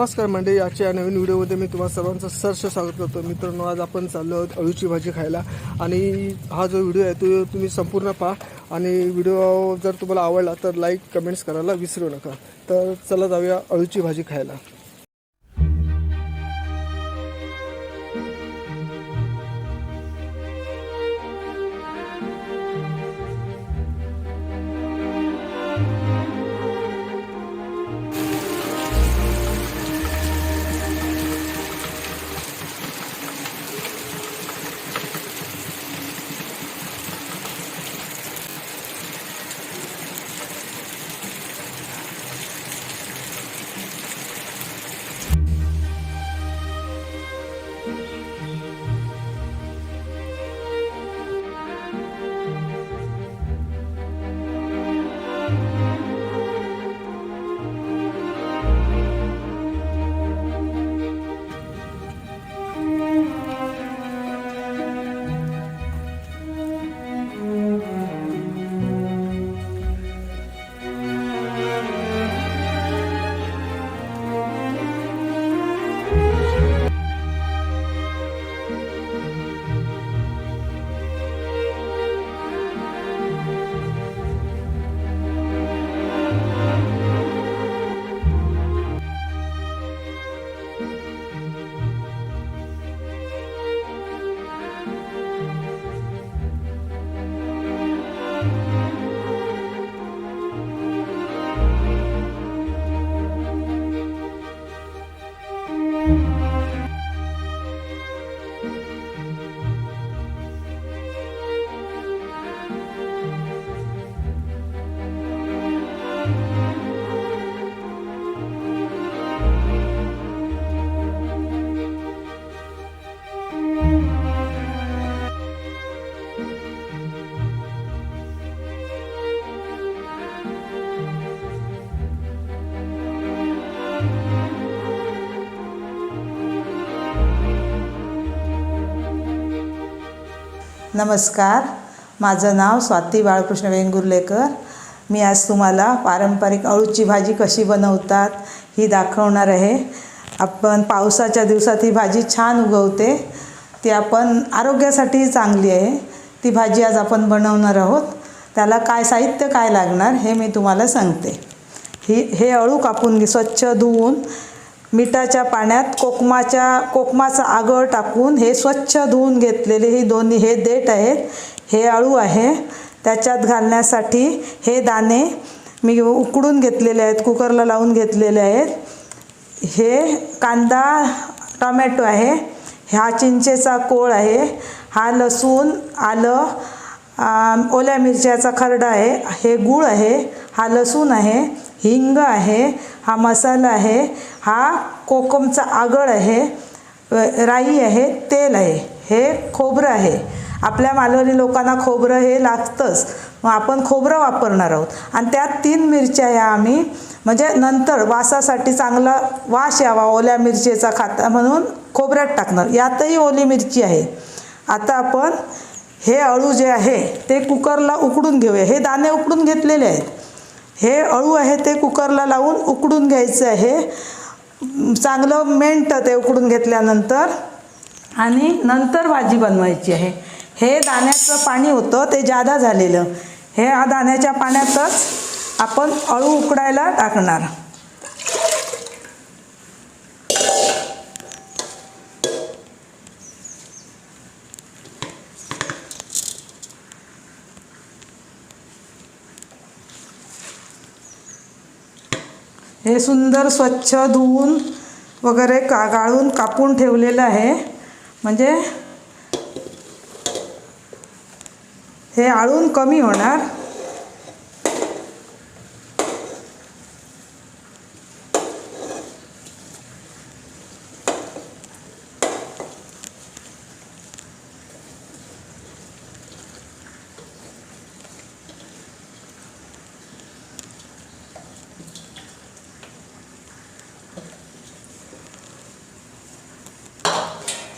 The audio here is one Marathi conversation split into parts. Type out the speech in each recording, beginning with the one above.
नमस्कार मंडळी आजच्या या नवीन व्हिडिओमध्ये मी तुम्हाला सर्वांचं सरस स्वागत करतो मित्रांनो आज आपण चाललो आहोत अळूची भाजी खायला. आणि हा जो व्हिडिओ आहे तो तुम्ही संपूर्ण पहा. आणि व्हिडिओ जर तुम्हाला आवडला तर लाईक कमेंट्स करायला विसरू नका. तर चला जाऊया अळूची भाजी खायला. नमस्कार. माझं नाव स्वाती बाळकृष्ण वेंगुर्लेकर. मी आज तुम्हाला पारंपरिक अळूची भाजी कशी बनवतात ही दाखवणार आहे. आपण पावसाच्या दिवसात ही भाजी छान उगवते. ती आपण आरोग्यासाठी चांगली आहे. ती भाजी आज आपण बनवणार आहोत. त्याला काय साहित्य काय लागणार हे मी तुम्हाला सांगते. ही हे अळू कापून घे स्वच्छ धुवून मिठाच्या पाण्यात कोकमाच्या कोकमाचं आगळ टाकून हे स्वच्छ धुवून घेतलेले ही दोन्ही हे देठ आहेत. हे अळू आहे. त्याच्यात घालण्यासाठी हे दाणे मी उकडून घेतलेले आहेत कुकरला लावून घेतलेले आहेत. हे कांदा टोमॅटो आहे. हा चिंचेचा कोळ आहे. हा लसूण आलं ओल्या मिरच्याचा खरडा आहे. हे गूळ आहे. हा लसूण आहे. हिंग आहे हा मसाला आहे हा कोकमचा आगळ आहे राई आहे तेल आहे हे खोबरं आहे. आपल्या मालवणी लोकांना खोबरं हे लागतंच. मग आपण खोबरं वापरणार आहोत. आणि त्यात तीन मिरच्या या आम्ही म्हणजे नंतर वासासाठी चांगला वास यावा ओल्या मिरचीचा खाता म्हणून खोबऱ्यात टाकणार. यातही ओली मिरची आहे. आता आपण हे अळू जे आहे ते कुकरला उकडून घेऊया. हे दाणे उकडून घेतलेले आहेत. हे अळू आहे ते कुकरला लावून उकडून घ्यायचं आहे. चांगलं मेंट ते उकडून घेतल्यानंतर आणि नंतर भाजी बनवायची आहे. हे दाण्याचं पाणी होतं ते जादा झालेलं. हे दाण्याच्या पाण्यातच आपण अळू उकडायला टाकणार. हे सुंदर स्वच्छ धुवून वगैरे का गाळून कापून ठेवलेलं आहे. म्हणजे हे आळून कमी होणार.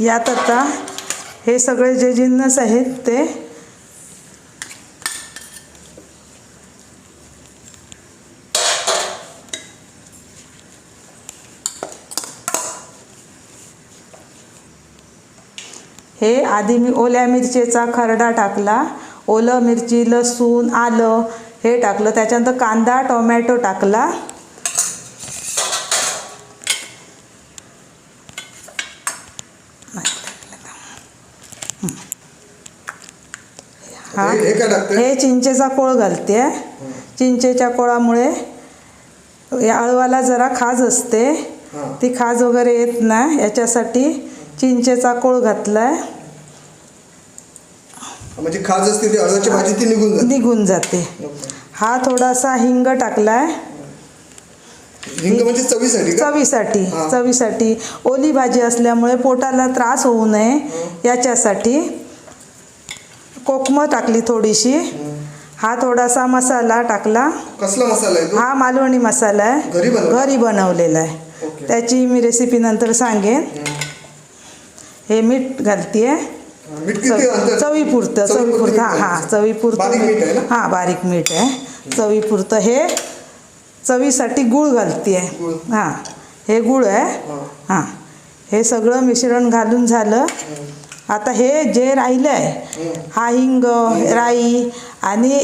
यात आता हे सगळे जे जिन्नस आहेत ते हे आधी मी ओल्या मिरचीचा खरडा टाकला. ओलं मिरची लसूण आलं हे टाकलं. त्याच्यानंतर कांदा टोमॅटो टाकला. हा काय टाकते चिंचेचा कोळ घालते. चिंचेच्या कोळामुळे या अळवाला जरा खाज असते. ती खाज वगैरे येत नाही. याच्यासाठी चिंचेचा कोळ घातलाय. म्हणजे खाज असते ती अळवाची भाजी ती निघून जाते. निघून जाते. हा थोडासा हिंग टाकलाय. हिंग म्हणजे चवीसाठी. चवीसाठी. ओली भाजी असल्यामुळे पोटाला त्रास होऊ नये याच्यासाठी. कोकमं टाकली थोडीशी. हा थोडासा मसाला टाकला. कसला मसाला आहे तो? हा मालवणी मसाला आहे. घरी बनवला? घरी बनवलेला आहे. ओके. त्याची मी रेसिपी नंतर सांगेन. हे मीठ घालतीये. हा, मीठ किती अंतर चवीपुरतं चवीपुरतं चवीपुरतं. हा हा. चवीपुरतं बारीक मीठ. आहे ना? हा बारीक मीठ आहे. चवीपुरतं हे चवीसाठी गुळ घालतीये. गुळ. हा हे गुळ आहे. हा. हां हे सगळं मिश्रण घालून झालं. आता हे जे राहिलं आहे हा हिंग राई आणि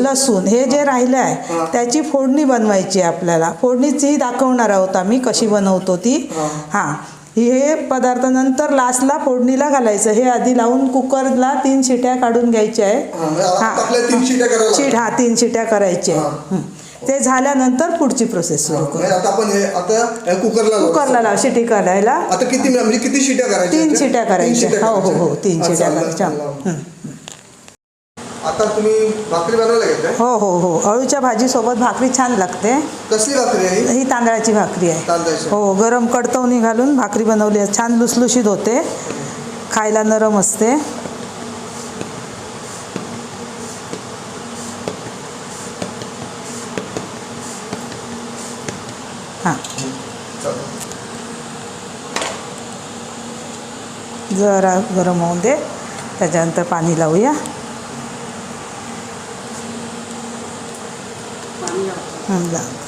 लसूण. हे जे राहिलं आहे. त्याची फोडणी बनवायची आहे आपल्याला. फोडणीची दाखवणार आहोत आम्ही कशी बनवतो ती. हा. हां. पदार्थ नंतर लास्टला फोडणीला घालायचं. हे आधी लावून कुकरला तीन शिट्या काढून घ्यायच्या आहे. हा, शिट हा तीन शिट्या करायच्या हा. हं. ते झाल्यानंतर पुढची प्रोसेस सुरू करू आता आपण हे आता हे कुकरला. कुकरला लाव शिटी करायला आता किती म्हणजे किती शिट्या करायच्या तीन? शिट्या तीन करायच्या शिट्या हो हो हो करायच्या? तीन हा, शिट्या करायच्या. हं. आता तुम्ही भाकरी बनवायला हो हो हो अळूच्या भाजीसोबत भाकरी छान लागते कसली भाकरी आहे ही? ही तांदळाची भाकरी आहे तांदळाची हो गरम कडतवणी घालून भाकरी बनवली आहे छान लुसलुशीत होते खायला नरम असते जरा गरम होऊन दे. त्याच्यानंतर पाणी लावूया. लाव.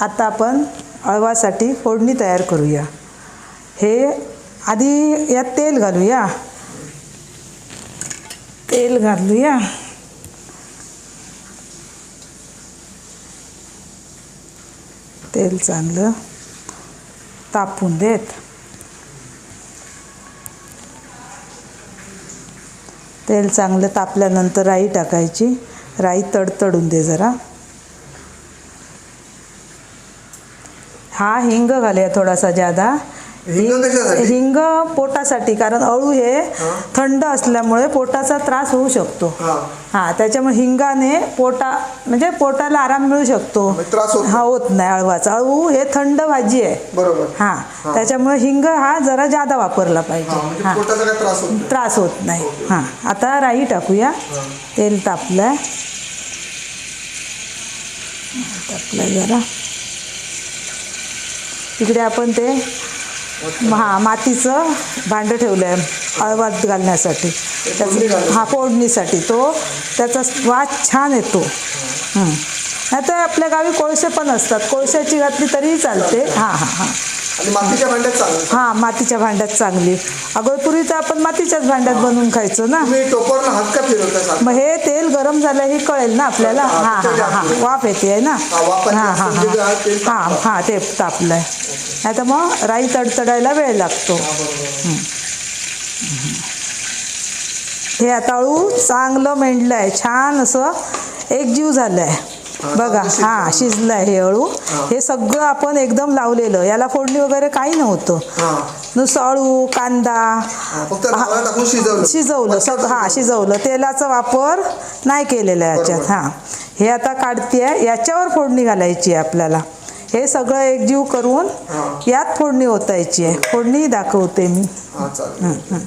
आता आपण अळवासाठी फोडणी तयार करूया. हे आधी यात तेल घालूया. तेल घालूया. तेल चांगलं तापून देत. तेल चांगलं तापल्यानंतर राई टाकायची. राई तडतडून दे जरा. हा हिंग घालूया थोडासा ज्यादा. हिंग पोटासाठी कारण अळू हे थंड असल्यामुळे पोटाचा त्रास होऊ शकतो. हा. त्याच्यामुळे हिंगाने पोटा म्हणजे पोटाला आराम मिळू शकतो. म्हणजे हा होत नाही अळवाचा. अळू हे थंड भाजी आहे. बरोबर. हा त्याच्यामुळे हिंग हा जरा जादा वापरला पाहिजे. म्हणजे हा. त्रास होत नाही. त्रास होत नाही. हां आता राई टाकूया. तेल तापलं टाकलं जरा. तिकडे आपण ते हा मातीचं भांडं ठेवलं आहे हळवात घालण्यासाठी. त्याचं हा फोडणीसाठी तो त्याचा वास छान येतो. नाही तर आपल्या गावी कोळसे पण असतात. कोळशाची घातली तरीही चालते. हां हां हां. आणि मातीच्या भांड्यात चांगलं. हां मातीच्या भांड्यात चांगली. अगोदर पूर्वी तर आपण मातीच्याच भांड्यात बनवून खायचो ना? तुम्ही टोपरला हात का फिरवता सारखं? मग हे तेल गरम झालं हे कळेल ना आपल्याला? हा, हां हां वाफ येते आहे ना? हा, वाफाने हां हां हा. तेल हां हां ते तापलंय. नाही तर मग राई तडतडायला वेळ लागतो. हं. हे आता अळू चांगलं मेंढलं आहे छान असं एकजीव झालं आहे बघा हां शिजलं. आहे हे अळू हे. सगळं आपण एकदम लावलेलं. याला फोडणी वगैरे काही नव्हतं. नुसतं अळू कांदा शिजवलं. शिजवलं सग हां शिजवलं. तेलाचा वापर नाही केलेला याच्यात. हां. हे आता काढते याच्यावर फोडणी घालायची आहे आपल्याला. हे सगळं एकजीव करून. यात फोडणी ओतायची आहे. फोडणी दाखवते मी. हा.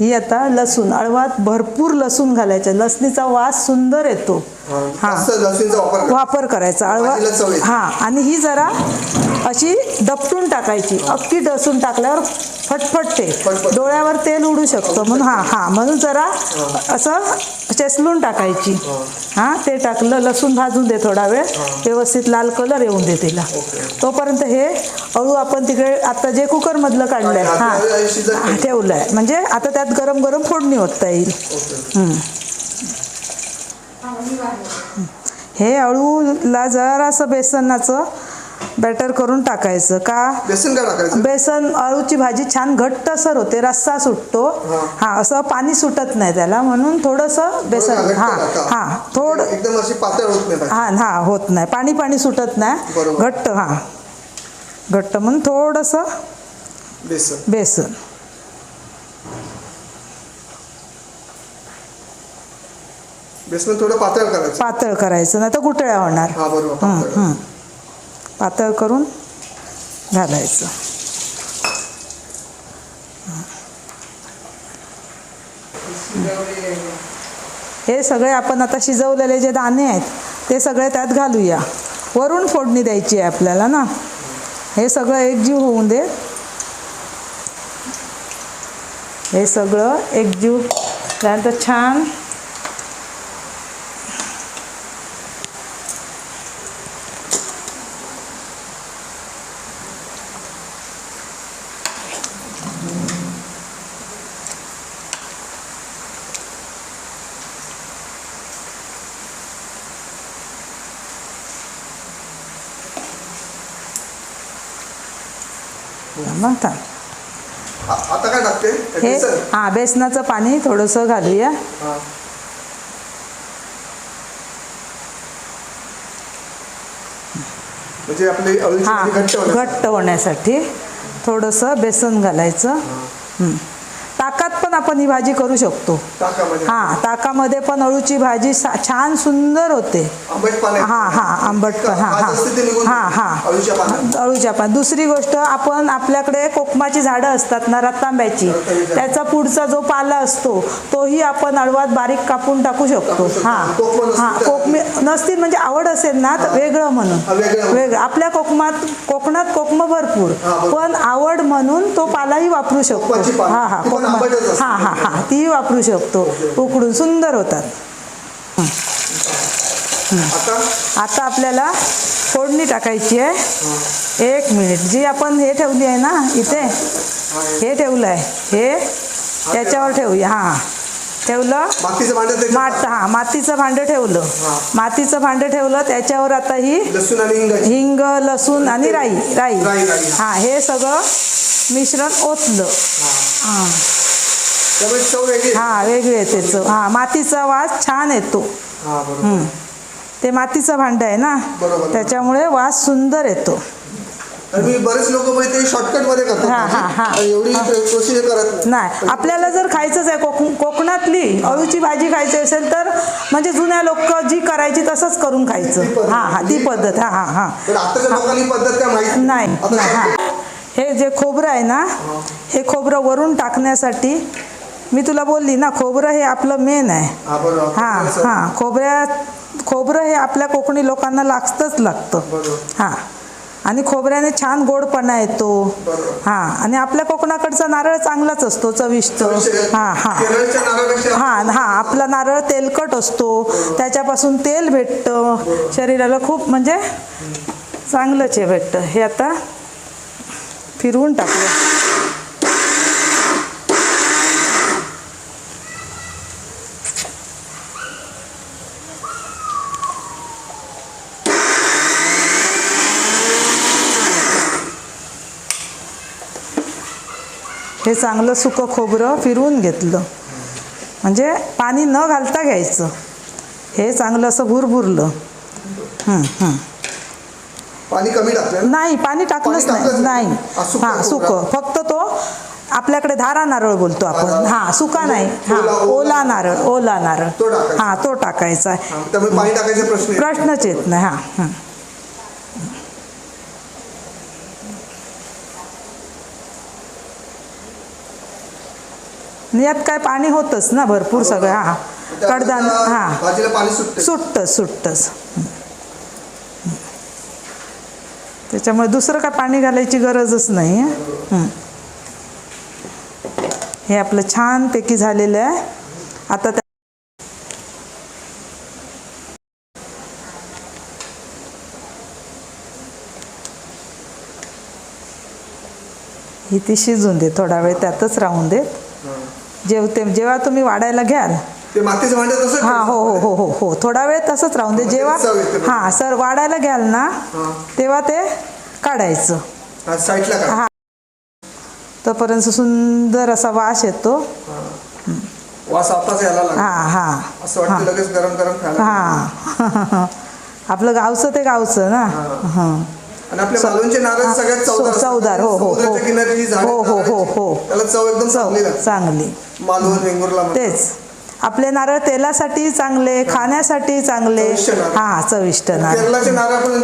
ही आता लसूण अळवात भरपूर लसूण घालायचं. लसणीचा वास सुंदर येतो. हा, वापर करा. वापर करायचा. अळवा. हां आणि ही जरा अशी दपटून टाकायची. अख्खी डसून टाकल्यावर फटफटते. फटफट. डोळ्यावर तेल उडू शकतं म्हणून. हां हां. म्हणून जरा असं चेसलून टाकायची. हां. ते टाकलं लसूण भाजून दे थोडा वेळ. व्यवस्थित लाल कलर येऊन दे तिला. तोपर्यंत हे अळू आपण तिकडे आता जे कुकरमधलं काढलंय. आणि आता हे हां शिजत हां, ठेवलंय. म्हणजे आता त्यात गरम गरम फोडणी होता येईल. हं. अळूला जरासं बेसनाचं बॅटर करून टाकायचं का बेसन काय टाकायचं बेसन अळूची भाजी छान घट्टसर होते रस्सा सुटतो हा. असं पाणी सुटत नाही त्याला म्हणून थोडंसं बेसन घट्ट हा. हा थोडं एकदम अशी पातळ होत नाही. हा हा होत नाही पाणी पाणी सुटत नाही. घट्ट हा घट्ट म्हणून थोडंसं बेसन बेसन बेसन थोडं पातळ करायचं. पातळ करायचं नाही तर गुटळ्या होणार. हा बरोबर हं, पातळ. हं. पातळ करून घालायचं. हे सगळे आपण आता शिजवलेले जे दाणे आहेत ते सगळे त्यात घालूया. वरून फोडणी द्यायची आहे आपल्याला ना. हे सगळं एकजीव होऊन दे. हे सगळं एकजीव त्यानंतर छान मग थांब. आ- आता काय टाकते हे हां बेसनाचं पाणी थोडंसं घालूया. हा. म्हणजे घट्ट होण्यासाठी. घट्ट होण्यासाठी थोडंसं बेसन घालायचं. आपण ही भाजी करू शकतो. हां ताकामध्ये पण अळूची भाजी छान सुंदर होते. हां हां आंबट पण हां हां. जाते. हां अळूच्या पान दुसरी गोष्ट आपण आपल्याकडे कोकमाची झाडं असतात ना रतांब्याची. रतांब्याची. त्याचा पुढचा जो पाला असतो तोही आपण अळवात बारीक कापून टाकू शकतो. हां. हां कोकमी नसतील म्हणजे आवड असेल ना तर वेगळं म्हणून. हा, वेगळं. आपल्या कोकमात कोकणात कोकम भरपूर. हा. पण आवड म्हणून तो पालाही वापरू शकतो. हां हां पण कोकमा. हां. हां हां तीही वापरू शकतो. उकडून सुंदर होतात. आता आपल्याला फोडणी टाकायची आहे. एक मिनिट. जी आपण हे ठेवली आहे ना इथे? हे ठेवलं आहे. हे याच्यावर ठेवूया. हां. ठेवलं? माठ हां मातीचं भांडं ठेवलं. मातीचं भांडं ठेवलं त्याच्यावर आता ही हिंग. लसूण आणि राई, राई. हां हे सगळं मिश्रण ओतलं. हां त्यामुळे चव वेगळी आहे. हां वेगळी येते चव. हां मातीचा वास छान येतो. बरोबर. ते मातीचं भांडं आहे ना? बरोबर. त्याच्यामुळे वास सुंदर येतो. मी बरेच लोक माहिती शॉर्टकटमध्ये करतात. हा, हा, हा. भाजी. आणि एवढी प्रोसिजर करत नाही. आपल्याला जर खायचंच आहे कोक कोकणातली अळूची भाजी खायची असेल तर म्हणजे जुन्या लोक जी करायची तसंच करून खायचं. हां हां ती पद्धत. हां हां हां. पद्धत काय नाही. हां. हे जे खोबरं आहे ना हे खोबरं वरून टाकण्यासाठी मी तुला बोलली ना खोबरं हे आपलं मेन आहे. हा हां खोबऱ्यात खोबरं हे आपल्या कोकणी लोकांना लागतंच लागतं. हां. आणि खोबऱ्याने छान गोडपणा येतो. हां आणि आपल्या कोकणाकडचा नारळ चांगलाच असतो चविष्ट. हां हां. हां हां आपला नारळ तेलकट असतो. त्याच्यापासून तेल भेटतं. शरीराला खूप म्हणजे चांगलंच आहे भेटतं. हे आता फिरवून टाकलं. हे चांगलं सुकं खोबरं फिरवून घेतलं म्हणजे पाणी न घालता घ्यायचं हे चांगलं असं भुरभुरलं. पाणी कमी टाकलं नाही पाणी टाकलंच नाही नाही. हा, सुकं. फक्त तो आपल्याकडे धारा नारळ बोलतो आपण. हां सुका म्हणजे नाही हां ओला- नारळ ओला नारळ. हां तो टाकायचा. प्रश्नच येत नाही हां हं. यात काय पाणी होतंच ना भरपूर सगळं हां कडधान्य त्या हां. सुटते सुटतंच त्याच्यामुळे दुसरं काय पाणी घालायची गरजच नाही हं. आपलं छानपैकी झालेलं आहे. आता त्या ही ती शिजून दे थोडा वेळ त्यातच राहून दे जेवते जेव्हा तुम्ही वाढायला घ्याल. ते मातीचं भांडे तसं हा हो हो हो हो हो. थोडा वेळ तसंच राहून दे. म्हणजे जेव्हा. हां सर वाढायला घ्याल ना हा. तेव्हा ते काढायचं. हा, हा. तोपर्यंत सुंदर असा वास येतो. वास आताच यायला लागला. हां हां. असं वाटतं लगेच गरम गरम हां. आपलं गावचं ते गावचं ना. हां. आणि आपल्या मालवणचे नारळ सगळ्यात चवदार हो हो हो. किनारी हो हो हो हो. त्याला चव एकदम चव चांगली मालवण वेंगुर्ला. तेच. आपले नारळ तेलासाठी चांगले खाण्यासाठी चांगले. हां चविष्ट नारळ.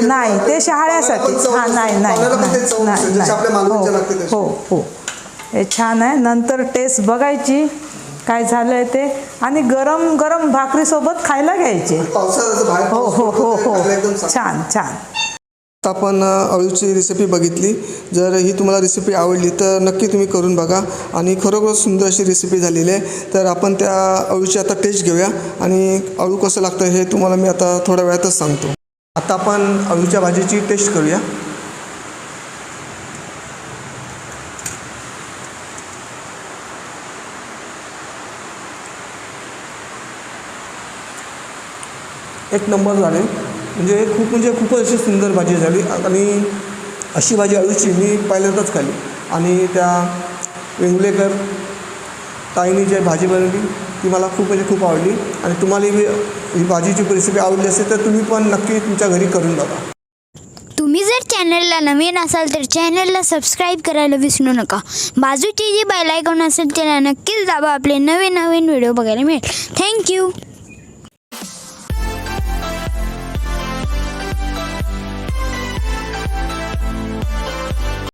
नाही ते शहाळ्यासाठी. हां. नाही नाही तशी. हो हो हे. छान आहे. नंतर टेस्ट बघायची. काय झालंय ते. आणि गरम गरम भाकरीसोबत खायला घ्यायचे. हो हो हो हो. छान छान. आपण अळूची रेसिपी बघितली. जर ही तुम्हाला रेसिपी आवडली तर नक्की तुम्ही करून बघा. आणि खरोखर सुंदर अशी रेसिपी झालेली आहे. तर आपण त्या अळूची आता टेस्ट घेऊया. आणि अळू कसं लागतं हे तुम्हाला मी आता थोड्या वेळातच सांगतो. आता आपण अळूच्या भाजीची टेस्ट करूया. एक नंबर झाले. म्हणजे खूप म्हणजे खूपच अशी सुंदर भाजी झाली. आणि अशी भाजी अळूची मी पहिल्यांदाच खाली आणि त्या वेंगुलेकर ताईने जी भाजी बनवली ती मला खूप म्हणजे खूप आवडली. आणि तुम्हाला ही ही भाजीची रेसिपी आवडली असेल तर तुम्ही पण नक्की तुमच्या घरी करून बघा. तुम्ही जर चॅनलला नवीन असाल तर चॅनलला सबस्क्राईब करायला विसरू नका. बाजूची जी बेल आयकॉन असेल त्याला नक्कीच दाबा. आपले नवीन नवीन व्हिडिओ बघायला मिळेल. थँक्यू